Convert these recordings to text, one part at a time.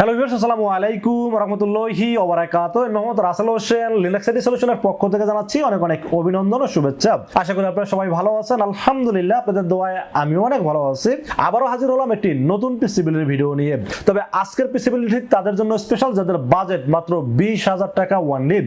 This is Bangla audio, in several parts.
হ্যালো ভিউয়ার্স আসসালামু আলাইকুম রহমতুল্লাহি ওবারাকাত মোহাম্মদ রাসেল হোসেন লিনাক্স আইডি সলিউশনের পক্ষ থেকে জানাচ্ছি অনেক অনেক অভিনন্দন ও শুভেচ্ছা। আশা করি আপনারা সবাই ভালো আছেন। আলহামদুলিল্লাহ, আপনাদের দোয়ায় আমিও অনেক ভালো আছি। আবারও হাজির হলাম একটি নতুন পিসিবিলির ভিডিও নিয়ে। তবে আজকের পিসিবিলি ঠিক তাদের জন্য স্পেশাল যাদের বাজেট মাত্র বিশ হাজার টাকা ওয়ান ডে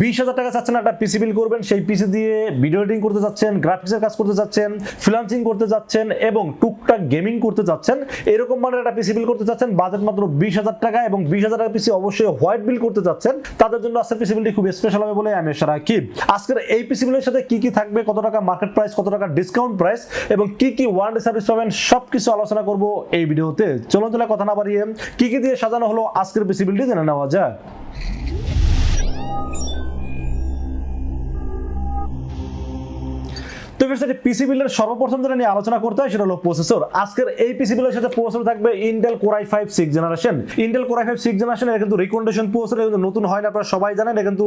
বিশ হাজার টাকা চাচ্ছেন একটা পিসি বিল করবেন, সেই পিসি দিয়ে ভিডিও এডিটিং করতে যাচ্ছেন গ্রাফিক্সের কাজ করতে যাচ্ছেন ফ্রিলান্সিং করতে যাচ্ছেন এবং টুকটাক গেমিং করতে যাচ্ছেন। এরকম মানের একটা পিসি বিল করতে যাচ্ছেন বাজেট মাত্র বিশ হাজার টাকা এবং বিশ হাজার টাকা পিসি অবশ্যই হোয়াইট বিল করতে চাচ্ছেন, তাদের জন্য আজকের পিসি বিলটি খুব স্পেশাল হবে বলে আমি আশা রাখি। আজকের এই পিসি বিলের সাথে কি কি থাকবে, কত টাকা মার্কেট প্রাইস কত টাকা ডিসকাউন্ট প্রাইস এবং কি কি ওয়ারেন্টি সার্ভিস পাবেন সব কিছু আলোচনা করব এই ভিডিওতে। চলুন চলে কথা না বাড়িয়ে কি কি দিয়ে সাজানো হলো আজকের পিসি বিলটি জেনে নেওয়া যাক। তো ফ্রেন্ডস পিসি বিলের সর্বপ্রথম যেটা নিয়ে আলোচনা করতে হয় সেটা হলো প্রসেসর আজকের এই পিসি বিলের সাথে প্রসেসর থাকবে Intel core i five six generation Intel core i five six generation এটা কিন্তু রিকমেন্ডেশন প্রসেসর কিন্তু নতুন হয় না, আপনারা সবাই জানেন এটা কিন্তু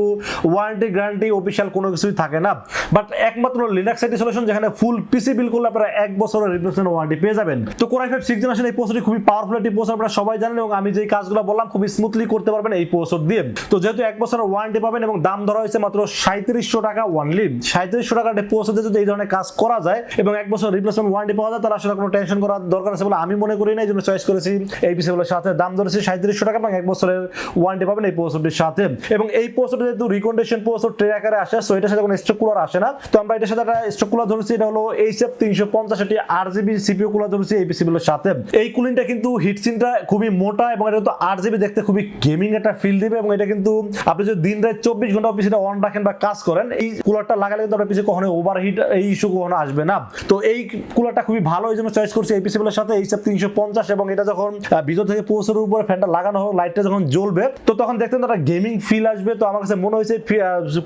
ওয়ারেন্টি গ্যারান্টি অফিসিয়াল কোনো কিছুই থাকে না। বাট একমাত্র লিনাক্স আইটি সলিউশন যেখানে ফুল পিসি বিল করলে আপনারা এক বছরের রিপ্লেসমেন্ট ওয়ারেন্টি পেয়ে যাবেন। তো কোরাই ফাইভ সিক্স জেনারেশন এই প্রসেসরটি খুবই পাওয়ারফুল একটি প্রসেসর আপনারা সবাই জানেন এবং আমি যে কাজগুলো বললাম, খুবই স্মুথলি করতে পারবেন এই প্রসেসর দিয়ে। তো যেহেতু এক বছরের ওয়ারেন্টি পাবেন এবং দাম ধরা হয়েছে মাত্র সাঁত্রিশশো টাকা ওয়ানলি সাঁত্রিশশো টাকার প্রসেসর যদি এই ধরনের কাজ করা যায় এবং এক বছর রিপ্লেসমেন্ট ওয়ারেন্টি পাওয়া যায়, তাহলে আসলে কোনো টেনশন করার দরকার আছে বলে আমি মনে করি না, এই জন্য চয়েস করেছি এই পিসিগুলোর সাথে। দাম ধরেছি সাঁত্রিশশো টাকা এবং এক বছরের ওয়ারেন্টি পাবেন এই প্রসেসরটির সাথে। এবং এই প্রসেসর যেহেতু রিকন্ডেশন প্রসেসর ট্রে আকারে আসে সো এটার সাথে কোনো স্টক কুলার আসে না। তো আমরা এটার সাথে একটা স্টক কুলার ধরেছি, এটা হলো এইচ এফ তিনশো পঞ্চাশ এটি আর জিবি সিপিও কুলার ধরেছি এই পিসিগুলোর সাথে। এই কুলিংটা কিন্তু হিটসিনটা খুবই মোটা এবং এটা তো আট জিবি দেখতে খুবই গেমিং একটা ফিল দিবে এবং এটা কিন্তু আপনি যদি দিন রাত চব্বিশ ঘণ্টা পিসিটা অন রাখেন বা কাজ করেন, এই কুলারটা লাগালে কিন্তু আপনার পিছিয়ে কখনো ওভারহিট এই ইস্যু কখনো আসবে না। তো এই কুলারটা খুবই ভালো এই জন্য চয়েস করছি এই পিসিগুলোর সাথে এফ তিনশো পঞ্চাশ এবং এটা যখন ভিতর থেকে পোস্টের উপরে ফ্যানটা লাগানো হোক লাইটটা যখন জ্বলবে, তো তখন দেখতেন একটা গেমিং ফিল আসবে। তো আমার কাছে মনে হয়েছে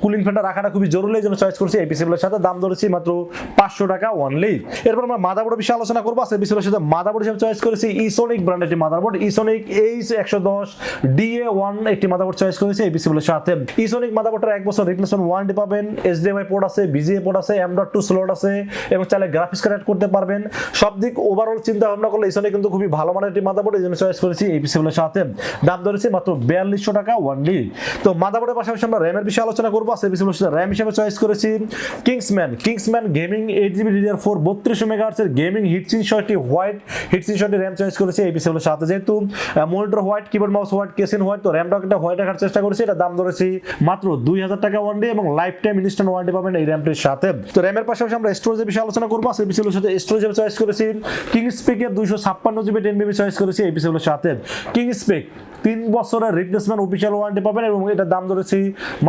কুলিং ফ্যানটা রাখাটা খুবই জরুরি এই জন্য চয়েস করছি এই পিসিগুলোর সাথে। দাম ধরেছি মাত্র পাঁচশো টাকা অনলি এরপর আমরা মাদাবোর্ডের বিষয়ে আলোচনা করব। সেই পিসিগুলোর সাথে মাদাবোর্ড হিসেবে চয়েস করেছি। ইসোনিক ব্র্যান্ড একটি মাদারবোর্ড ইসোনিক এইচ একশো দশ ডিএ ওয়ান একটি মাদারবোর্ড চয়েস করেছি এই পিসিগুলোর সাথে। ইসোনিক মাদারবোর্ডের এক বছর রিপ্লেসমেন্ট ওয়ারেন্টি পাবেন। এইচডিএমআই পোর্ট আছে বিজিএ পোর্ট আছে এম ডট টু স্লট আছে এবং চাইলে গ্রাফিক্স কার্ড করতে পারবেন। সব দিক ওভারঅল চিন্তা ভাবনা করলে ইসোনিক কিন্তু খুবই ভালো মানের একটি মাদারবোর্ড এই জন্য চয়েস করেছি এই পিসিগুলোর সাথে। দাম ধরেছি মাত্র বিয়াল্লিশশো টাকা ওয়ানলি তো মাদারবোর্ডের পাশাপাশি আমরা র্যামের বিষয়ে আলোচনা করব। সেই পিসিগুলোর সাথে র্যাম হিসেবে চয়েস করেছি Kingsman Kingsman gaming eight GB DDR four বত্রিশশো মেগাহার্সের গেমিং হিটসিন শটটি হোয়াইট হিটসিন শটটি র্যাম চয়েস করেছি এই পিসিগুলোর সাথে যেহেতু। Monitor white keyboard mouse white casing white তো র্যামটা একটা হোয়াইট রাখার চেষ্টা করেছি। এটা দাম ধরেছি মাত্র দুই হাজার টাকা ওয়ান ডে এবং লাইফ টাইম ইনস্ট্যান্ট ওয়ারেন্টি পাবেন এই র্যামটির সাথে। তো র্যামের পাশাপাশি আমরা স্টোরেজের বিষয়ে আলোচনা করব। সেই পিসিগুলোর সাথে স্টোরেজ চয়েস করেছি। কিং স্পেকের দুইশো ছাপ্পান্ন জিবি টেন বিবি চয়েস করেছি। এই পিসিগুলোর সাথে কিং স্পেক তিন বছরের রিপ্লেসমেন্ট অফিসিয়াল ওয়ারেন্টি পাবেন এবং এটার দাম ধরেছি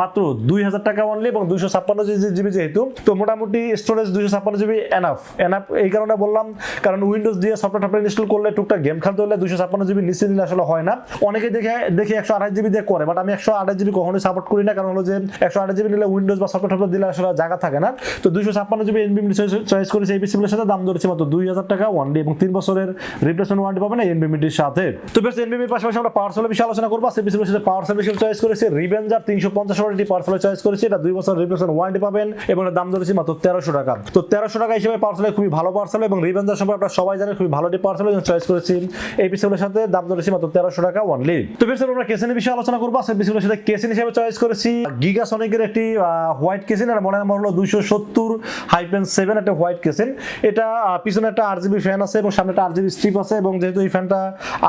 মাত্র দুই হাজার টাকা অনলি এবং দুইশো ছাপ্পান্ন জিবি যেহেতু। তো মোটামুটি স্টোরেজ দুইশো ছাপ্পান্ন জিবি এনাফ এনাফ এই কারণে বললাম, কারণ উইন্ডোজ দিয়ে সফটওয়্যার টফটওয়্যার ইনস্টল করলে টুকটাক গেম খেলতে হলে দুইশো ছাপ্পান্ন জিবি নিচে নিলে আসলে হয় না। অনেকে দেখে দেখে একশো আঠাশ জিবি দিয়ে করে বাট আমি একশো আঠাশ জিবি কখনোই সাপোর্ট করি না। কারণ হলো যে একশো আঠাশ জিবি নিলে উইন্ডোজ বা সফটওয়্যার দিলে আসলে জায়গা থাকে না। তো দুইশো ছাপ্পান্ন জিবি এনবিএমডি চয়েস করেছি এই পিসিগুলোর সাথে দাম ধরেছে মাত্র দুই হাজার টাকা ওয়ান ডে এবং তিন বছরের রিপ্লেসমেন্ট ওয়ারেন্টি পাবেন এনবিএমডির সাথে। তো বেশ এনবিএমির পাশাপাশি আমরা পাওয়ার সেলের বিষয়ে আলোচনা করব। সেই পিসিগুলোর সাথে পাওয়ার বিষয়ে চয়েস করেছি রিভেঞ্জার তিনশো পঞ্চাশ ওয়ারেন্টি পাওয়ার সেলের চয়েস করেছি। এটা দুই বছর রিপ্লেসমেন্ট ওয়ারেন্টি পাবেন এবং দাম ধরেছি মাত্র তেরোশো টাকা। তো তেরোশো টাকা হিসেবে পাওয়ার সেলের খুবই ভালো পাওয়ার সেল এবং রিভেঞ্জার সম্পর্কে আপনারা সবাই জানেন, খুবই ভালো একটি পাওয়ার সেল চয়েস করেছি এই পিসিগুলোর সাথে, দাম ধরেছি মাত্র তেরোশো টাকা ওয়ানলি তো বেশ আমরা কেসিনের বিষয়ে আলোচনা করব। সেই পিসিগুলোর সাথে কেসিন হিসেবে চয়েস করেছি গিগা সনিকের একটি হোয়াইট কেসিন আর মনে নাম্বার হলো দুইশো সত্তর হাইপেন সেভেন একটা হোয়াইট কেসিন এটা পিছনে একটা আর জিবি ফ্যান আছে এবং সামনে একটা আর জিবি স্ট্রিপ আছে এবং যেহেতু এই ফ্যানটা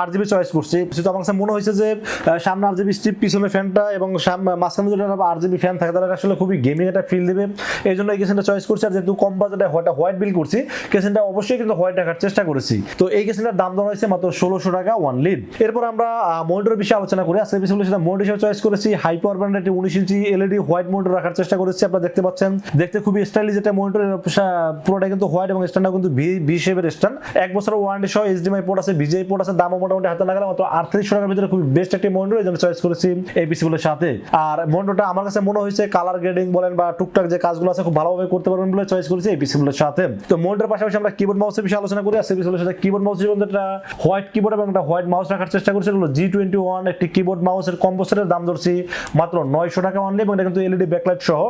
আর জিবি চয়েস করছি সেটা আমার কাছে মনে হয়েছে যে সামনে আর জিবি স্ট্রিপ পিছনে ফ্যানটা এবং মাঝখানে যদি আর জিবি ফ্যান থাকে, তাহলে আসলে খুবই গেমিং একটা ফিল দেবে। এই জন্য এই কেসিনটা চয়েস করছি আর যেহেতু কম বাজেটে হোয়াইট হোয়াইট বিল করছি কেসেনটা অবশ্যই কিন্তু হোয়াইট রাখার চেষ্টা করেছি। তো এই কেসিনটার দাম দেওয়া হয়েছে মাত্র ষোলোশো টাকা ওয়ান লিড এরপর আমরা মনিটরের বিষয়ে আলোচনা করি। আজকে বিষয়ে সেটা মনিটর হিসেবে চয়েস করেছি। হাই পাওয়ার ব্র্যান্ড একটি উনিশ ইঞ্চি এলইডি হোয়াইট মনিটর রাখার চেষ্টা করেছি, আপনারা দেখতে পাচ্ছেন। দেখতে খুবই স্টাইলিশ এটা মনিটর পুরোটা কিন্তু হোয়াইট এবং স্ট্যান্ডটা কিন্তু ভি শেপের স্ট্যান্ড এক বছর ওয়ারেন্টি সহ এইচডিএমআই পোর্ট আছে বিজেআই পোর্ট আছে, দামও মোটামুটি হাতে লাগালে মাত্র আটত্রিশশো টাকার ভিতরে খুবই বেস্ট একটি মনিটর, এই চয়েস করেছি এই পিসিগুলোর সাথে। আর মনিটরটা আমার কাছে মনে হয়েছে কালার গ্রেডিং বলেন বা টুকটাক যে কাজগুলো আছে খুব ভালোভাবে করতে পারবেন বলে চয়েস করেছি এই পিসিগুলোর সাথে। তো মনিটরের পাশাপাশি আমরা কিবোর্ড মাউসের বিষয়ে আলোচনা করি। আর সেই পিসিগুলোর সাথে কিবোর্ড মাউস হিসেবে একটা হোয়াইট কিবোর্ড এবং একটা হোয়াইট মাউস রাখার চেষ্টা করছি এগুলো জি টোয়েন্টি ওয়ান একটি কিবোর্ড মাউসের কম্পোসারের দাম ধরছি মাত্র নয়শো টাকা অনলি এবং এটা কিন্তু এলইডি ব্যাকলাইট সহ।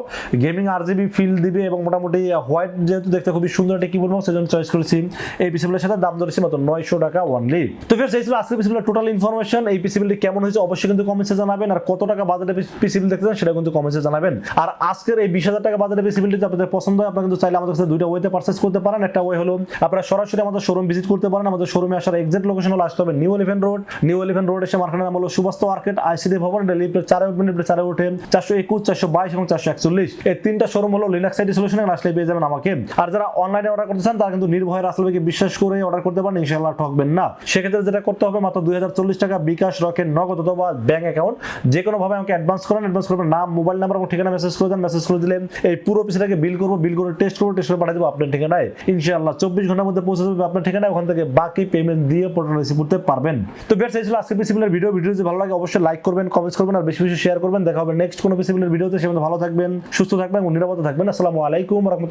গেমিং আর জিবি ফিল দিবে এবং মোটামুটি হোয়াইট যেহেতু দেখতে খুবই সুন্দর একটা কিবোর্ড মাউস সেজন্য চয়েস করেছি এই পিসিগুলোর সাথে। দাম ধরেছি মাত্র নয়শো টাকা অনলি তো ফির এই ছিল আজকের পিসিগুলোর টোটাল ইনফরমেশন এই পিসি কেমন হয়েছে অবশ্যই কিন্তু কমেন্টসে জানাবেন। আর কত টাকা বাজারে পিসিবিল দেখতে চান সেটা কিন্তু কমেন্টসে জানাবেন। আর আজকের এই বিশ হাজার টাকা বাজারে পিসিবিলিটি আপনাদের পছন্দ হয়, আপনারা কিন্তু চাইলে আমাদের কাছে দুইটা ওয়েতে পারচেস করতে পারেন। একটা ওয়ে হলো আপনারা সরাসরি আমাদের শোরুম ভিজিট করতে পারেন। আমাদের শোরুমে আসার এক্সাক্ট লোকেশন হলো, আসতে হবে New Elephant Road New Elephant Road এসে মার্কেটের নাম হলো সুবাস্ত মার্কেট আইসিডি ভবন এটা চারে উঠবেন লিফটের চারে উঠে চারশো একুশ, চারশো বাইশ এবং চারশো একচল্লিশ। এই তিনটা শোরুম হলো লিনাক্স আইডি সলিউশন আসলে পেয়ে যাবেন আমাকে। আর যারা অনলাইনে অর্ডার করতে চান, তারা কিন্তু নির্ভয় রাসেলকে বিশ্বাস করে অর্ডার করতে পারেন, ইনশাআল্লাহ ঠকবেন না। সেক্ষেত্রে যেটা করতে হবে, মাত্র দুই হাজার চল্লিশ টাকা বিকাশ রকেট, নগদ অথবা ব্যাংক অ্যাকাউন্ট যে কোনোভাবে আমাকে অ্যাডভান্স করেন অ্যাডভান্স করবেন নাম মোবাইল নাম্বার এবং ঠিকানা মেসেজ করে দেন মেসেজ করে দিলে এই পুরো পিসটাকে বিল করব বিল করে টেস্ট করব টেস্ট করে পাঠিয়ে দেবো আপনার ঠিকানায়। ইনশাআল্লাহ চব্বিশ ঘণ্টার মধ্যে পৌঁছে যাবে আপনার ঠিকানায়, ওখান থেকে বাকি পেমেন্ট দিয়ে প্রোডাক্ট রিসিভ করতে পারবেন। তো বেশ, এই ছিল আজকে পিসিবিলের ভিডিও ভিডিও যদি ভালো লাগে, অবশ্যই লাইক করবেন কমেন্টস করবেন, আর বেশি বেশি শেয়ার করবেন। দেখা হবে নেক্সট কোনো পিসিবিলের ভিডিওতে সে ভালো থাকবেন, সুস্থ থাকবেন এবং নিরাপদে থাকবেন। আসসালামু আলাইকুম রহমতুল্লাহি।